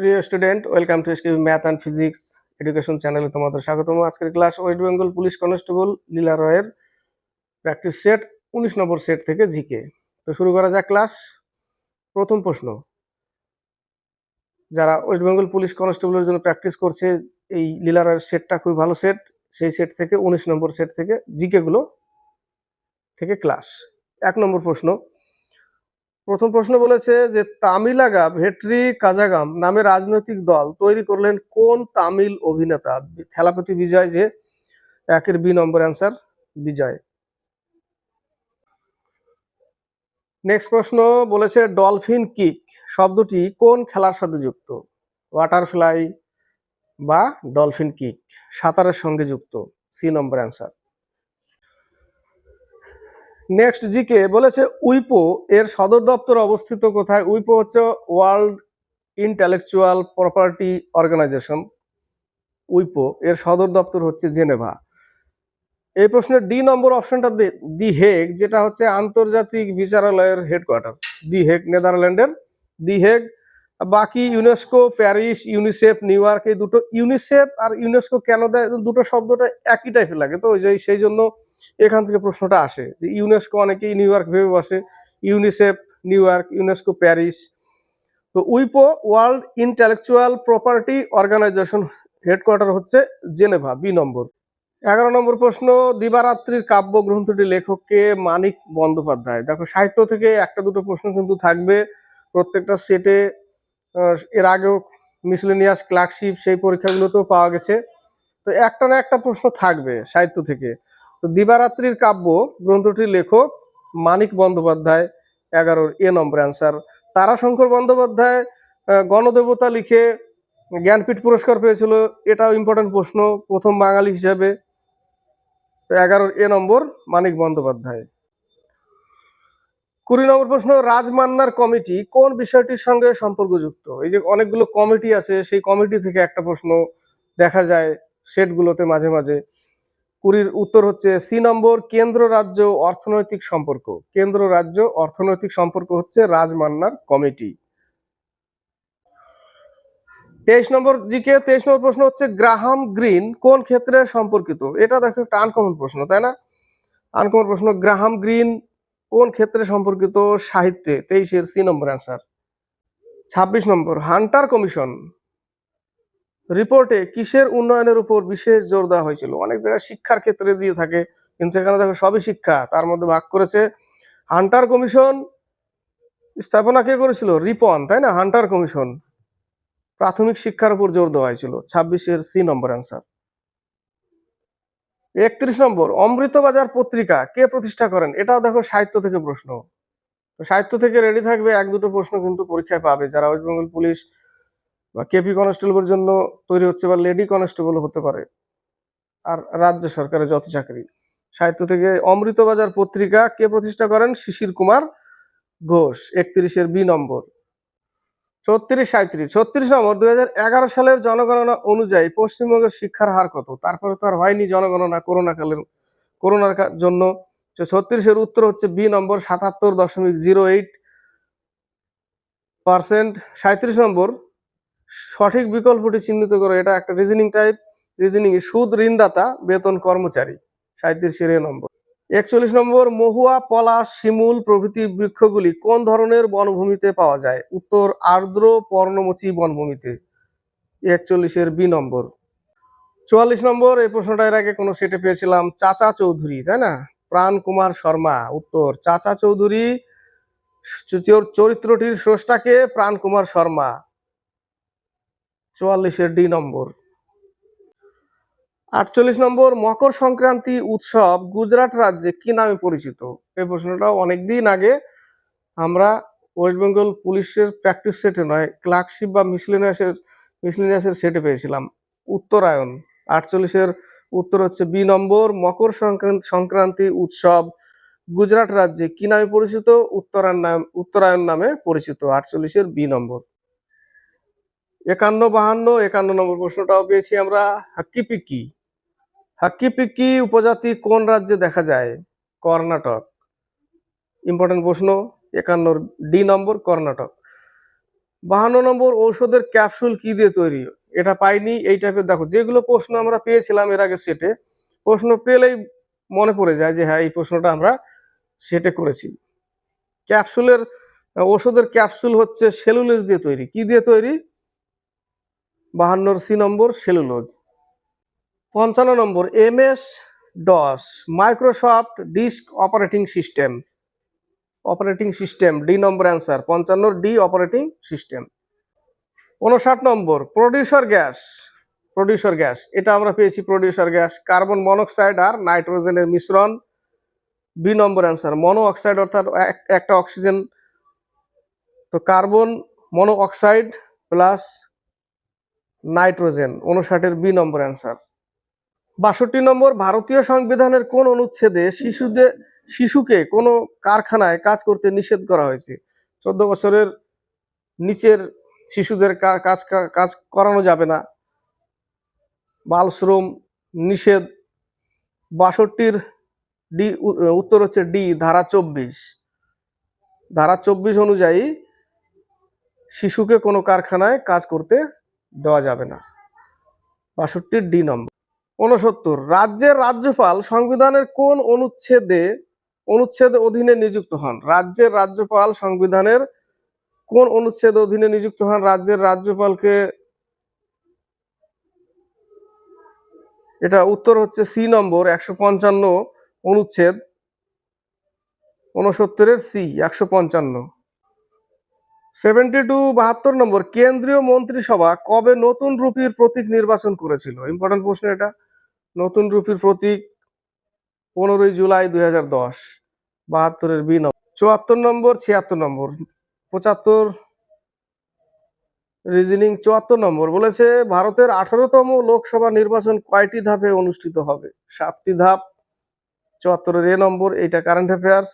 প্রিয় student, welcome to SK math and physics education চ্যানেলে তোমাদের স্বাগতম। আজকের class West Bengal police constable Leela রয়ের প্র্যাকটিস সেট, উনিশ নম্বর সেট থেকে জিকে। তো শুরু করা যাক ক্লাস। প্রথম প্রশ্ন। যারা ওয়েস্ট বেঙ্গল পুলিশ কনস্টেবলের জন্য প্র্যাকটিস করছে, এই লীলা রয়ের সেটটা খুবই ভালো সেট। সেই সেট থেকে, উনিশ নম্বর সেট থেকে জিকে গুলো থেকে ক্লাস। এক নম্বর প্রশ্ন। প্রথম প্রশ্ন বলেছে যে তামিলাগা ভেট্রি কাজাগাম নামে রাজনৈতিক দল তৈরি করলেন কোন তামিল অভিনেতা? থেলাপতি বিজয় যে, একের বি নম্বর অ্যান্সার বিজয়। নেক্সট প্রশ্ন বলেছে ডলফিন কিক শব্দটি কোন খেলার সাথে যুক্ত? ওয়াটারফ্লাই বা ডলফিন কিক, সাঁতারের সঙ্গে যুক্ত, সি নম্বর অ্যান্সার। নেক্সট জিকে বলেছে উইপো, এর সদর দপ্তর অবস্থিত কোথায়? উইপো হচ্ছে ওয়ার্ল্ড ইন্টেলেকচুয়াল প্রপার্টি অর্গানাইজেশন উইপো, এর সদর দপ্তর হচ্ছে জেনেভা। এই প্রশ্নের ডি নম্বর অপশনটা দি হেগ, যেটা হচ্ছে আন্তর্জাতিক বিচারালয়ের হেডকোয়ার্টার দি হেগ, নেদারল্যান্ডের। দি হেগ, বাকি UNESCO Paris UNICEF New York এই দুটো ইউনিসেফ আর ইউনেস্কো কেন দেয়? দুটো শব্দটা একই টাইপের লাগে, তো ওই যে, সেই জন্য এখান থেকে প্রশ্নটা আসে যে ইউনেস্কো অনেকেই নিউ ইয়র্ক ভেবে বসে, UNICEF, New York, UNESCO, Paris. তো উইপো World Intellectual Property Organization headquarter হচ্ছে জেনেভা, বি নম্বর। এগারো নম্বর প্রশ্ন, দিবারাত্রির কাব্য গ্রন্থটি লেখককে মানিক বন্দ্যোপাধ্যায়। দেখো, সাহিত্য থেকে একটা দুটো প্রশ্ন কিন্তু থাকবে। প্রত্যেকটা সেটে এর আগেও মিসলেনিয়াস ক্লার্কশিপ সেই পরীক্ষাগুলোতেও পাওয়া গেছে। তো একটা না একটা প্রশ্ন থাকবে সাহিত্য থেকে। তো দিবারাত্রির কাব্য গ্রন্থটির লেখক মানিক বন্দ্যোপাধ্যায়, এগারোর A number answer Tarashankar Bandyopadhyay Ganadevata লিখে জ্ঞানপীঠ পুরস্কার পেয়েছিল, এটাও ইম্পর্টেন্ট প্রশ্ন, প্রথম বাঙালি হিসাবে। তো এগারোর এ নম্বর মানিক বন্দ্যোপাধ্যায়। কুড়ি নম্বর প্রশ্ন, রাজমান্নার কমিটি কোন বিষয়টির সঙ্গে সম্পর্কযুক্ত? এই যে অনেকগুলো কমিটি আছে, সেই কমিটি থেকে একটা প্রশ্ন দেখা যায়, সেটগুলোতে মাঝে মাঝে। কুড়ির উত্তর হচ্ছে সি নম্বর, কেন্দ্র রাজ্য অর্থনৈতিক সম্পর্ক। কেন্দ্র রাজ্য অর্থনৈতিক সম্পর্ক হচ্ছে রাজমান্নার কমিটি। তেইশ নম্বর জিকে, তেইশ নম্বর প্রশ্ন হচ্ছে গ্রাহাম গ্রিন কোন ক্ষেত্রে সম্পর্কিত? এটা দেখো একটা আনকমন প্রশ্ন, তাই না? আনকমন প্রশ্ন, গ্রাহাম গ্রিন কোন ক্ষেত্রে সম্পর্কিত সাহিত্যে? তেইশের সি নম্বর অ্যান্সার ছাব্বিশ নম্বর, হান্টার কমিশন। রিপোর্টে কিসের উন্নয়নের উপর বিশেষ জোর দেওয়া হয়েছিল? অনেক জায়গায় শিক্ষার ক্ষেত্রে দিয়ে থাকে, কিন্তু এখানে দেখো সবই শিক্ষা। তার মধ্যে ভাগ করেছে হান্টার কমিশন স্থাপনা কে করেছিল? রিপন, তাই না? হান্টার কমিশন প্রাথমিক শিক্ষার উপর জোর দেওয়া হয়েছিল, ছাব্বিশের সি নম্বর অ্যান্সার একত্রিশ নম্বর, অমৃতবাজার পত্রিকা কে প্রতিষ্ঠা করেন? এটাও দেখো সাহিত্য থেকে প্রশ্ন। সাহিত্য থেকে রেডি থাকবে এক দুটো প্রশ্ন কিন্তু পরীক্ষায় পাবে, যারা ওয়েস্ট বেঙ্গল পুলিশ বা কেপি কনস্টেবলের জন্য তৈরি হচ্ছে বা লেডি কনস্টেবল হতে পারে। আর রাজ্য সরকারের যত চাকরি। সাহিত্য থেকে অমৃতবাজার পত্রিকা কে প্রতিষ্ঠা করেন? শিশির কুমার ঘোষ, একত্রিশের বি নম্বর। ছত্রিশ সাঁত্রিশ ছত্রিশ নম্বর দু হাজার এগারো সালের জনগণনা অনুযায়ী পশ্চিমবঙ্গের শিক্ষার হার কত? তারপরে তো আর হয়নি জনগণনা করোনা কালের করোনার জন্য। ছত্রিশের উত্তর হচ্ছে বি নম্বর, সাতাত্তর দশমিক জিরো এইট পার্সেন্ট। সাঁত্রিশ নম্বর সঠিক বিকল্পটি চিহ্নিত করো। এটা একটা রিজনিং টাইপ রিজনিং সুদ, ঋণদাতা, বেতন কর্মচারী। সাঁত্রিশের এ নম্বর। একচল্লিশ নম্বর, মহুয়া, পলাশ, শিমুল প্রভৃতি বৃক্ষগুলি কোন ধরনের বনভূমিতে পাওয়া যায়? উত্তর, আর্দ্র, পর্ণমোচী বনভূমিতে। একচল্লিশের বি নম্বর। চুয়াল্লিশ নম্বর, এই প্রশ্নটা এর আগে কোনো সেটে পেয়েছিলাম, চাচা চৌধুরী, তাই না? প্রাণ কুমার শর্মা, উত্তর, চাচা চৌধুরী, চরিত্রটির স্রষ্টাকে প্রাণ কুমার শর্মা। চুয়াল্লিশের ডি নম্বর। আটচল্লিশ নম্বর, মকর সংক্রান্তি উৎসব গুজরাট রাজ্যে কি নামে পরিচিত? এই প্রশ্নটা অনেকদিন আগে আমরা ওয়েস্ট বেঙ্গল পুলিশের প্র্যাকটিস সেটে নয়, ক্লার্কশিপ বা মিসলিনিয়াসের মিসলিনিয়াসের সেটে পেয়েছিলাম। উত্তরায়ণ, আটচল্লিশের উত্তর হচ্ছে বি নম্বর, মকর সংক্রান্তি সংক্রান্তি উৎসব গুজরাট রাজ্যে কি নামে পরিচিত? উত্তরায়ণ নাম, উত্তরায়ণ নামে পরিচিত, আটচল্লিশের বি নম্বর। একান্ন বাহান্ন, একান্ন নম্বর প্রশ্নটাও পেয়েছি আমরা। হাক্কি পিক্কি হাক্কি পিক্কি উপজাতি কোন রাজ্যে দেখা যায়? কর্ণাটক। ইম্পর্টেন্ট প্রশ্ন, একান্নর ডি নম্বর, কর্ণাটক। বাহান্ন নম্বর ঔষধের ক্যাপসুল কি দিয়ে তৈরি? এটা পাইনি, এই টাইপের দেখো, যেগুলো প্রশ্ন আমরা পেয়েছিলাম এর আগে সেটে প্রশ্ন পেলেই মনে পড়ে যায় যে হ্যাঁ এই প্রশ্নটা আমরা সেটে করেছি। ক্যাপসুলের ওষুধের ক্যাপসুল হচ্ছে সেলুলেস দিয়ে তৈরি। কি দিয়ে তৈরি? বাহান্নর সি নম্বর সেলুলোজ। পঞ্চান্ন নম্বর M S DOS Microsoft disk operating system. Operating system, D নম্বর অ্যান্সার, পঞ্চান্নর ডি অপারেটিং সিস্টেম। উনষাট নম্বর, প্রডিউসার গ্যাস প্রডিউসার গ্যাস, এটা আমরা পেয়েছি প্রডিউসার গ্যাস, কার্বন মনোক্সাইড আর নাইট্রোজেনের মিশ্রণ। বি নম্বর অ্যান্সার মনো অক্সাইড অর্থাৎ এক- একটা অক্সিজেন। তো carbon mono oxide plus nitrogen উনষাটের B নম্বর অ্যান্সার। বাষট্টি নম্বর, ভারতীয় সংবিধানের কোন অনুচ্ছেদে শিশুদের শিশুকে কোনো কারখানায় কাজ করতে নিষেধ করা হয়েছে? চোদ্দ বছরের নিচের শিশুদের কাজ কাজ করানো যাবে না। বাল শ্রম নিষেধ। বাষট্টির ডি উত্তর হচ্ছে ডি, ধারা চব্বিশ। ধারা চব্বিশ অনুযায়ী শিশুকে কোনো কারখানায় কাজ করতে দেওয়া যাবে না। বাষট্টির ডি নম্বর। উনসত্তর রাজ্যের রাজ্যপাল সংবিধানের কোন অনুচ্ছেদে, অনুচ্ছেদ অধীনে নিযুক্ত হন? রাজ্যের রাজ্যপাল সংবিধানের কোন অনুচ্ছেদ অধীনে নিযুক্ত হন? রাজ্যের রাজ্যপালকে এটা উত্তর হচ্ছে সি নম্বর, একশো পঞ্চান্ন অনুচ্ছেদ। উনসত্তরের সি, একশো পঞ্চান্ন। সেভেন্টি টু বাহাত্তর নম্বর কেন্দ্রীয় মন্ত্রিসভা কবে নতুন রূপীর প্রতীক নির্বাচন করেছিল? ইম্পর্টেন্ট প্রশ্ন এটা। নতুন রূপীর প্রতীক পনেরোই জুলাই দুই হাজার দশ, বাহাত্তরের বি নম্বর চুয়াত্তর নম্বর, ছিয়াত্তর নম্বর, পঁচাত্তর রিজনিং চুয়াত্তর নম্বর বলেছে, ভারতের আঠারোতম লোকসভা নির্বাচন কয়টি ধাপে অনুষ্ঠিত হবে? সাতটি ধাপ, চুয়াত্তরের এ নম্বর, এইটা কারেন্ট অ্যাফেয়ার্স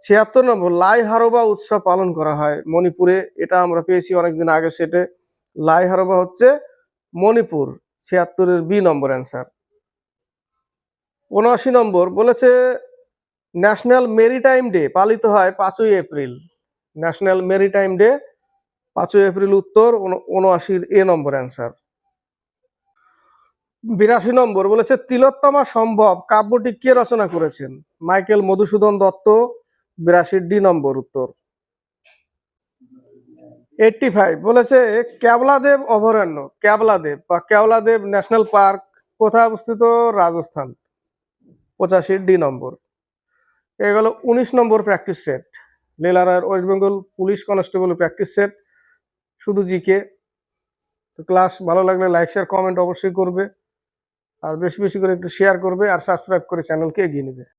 ছিয়াত্তর নম্বর, লাই হারোবা উৎসব পালন করা হয় মণিপুরে। এটা আমরা পেয়েছি অনেকদিন আগে সেটে। লাই হারোবা হচ্ছে মণিপুর, ছিয়াত্তরের বি নম্বর অ্যান্সার। উনআশি নম্বর, বলেছে ন্যাশনাল মেরিটাইম ডে পালিত হয় পাঁচই এপ্রিল। ন্যাশনাল মেরিটাইম ডে পাঁচই এপ্রিল উত্তর উনআশির এ নম্বর অ্যান্সার। বিরাশি নম্বর, বলেছে তিলোত্তমা সম্ভব কাব্যটি কে রচনা করেছেন? মাইকেল মধুসূদন দত্ত বিরাশির ডি নম্বর উত্তর। এইটটি ফাইভ বলেছে ক্যাবলাদেব অভয়ারণ্য ক্যাবলাদেব বা ক্যাবলাদেব ন্যাশনাল পার্ক কোথায় অবস্থিত? রাজস্থান। পঁচাশির ডি নম্বর। এ গেল উনিশ নম্বর practice set লীলারায়ের West Bengal police constable practice set শুধু জিকে। তো ক্লাস ভালো লাগলে লাইক শেয়ার কমেন্ট অবশ্যই করবে। আর বেশি বেশি করে একটু শেয়ার করবে আর সাবস্ক্রাইব করে চ্যানেলকে এগিয়ে নেবে।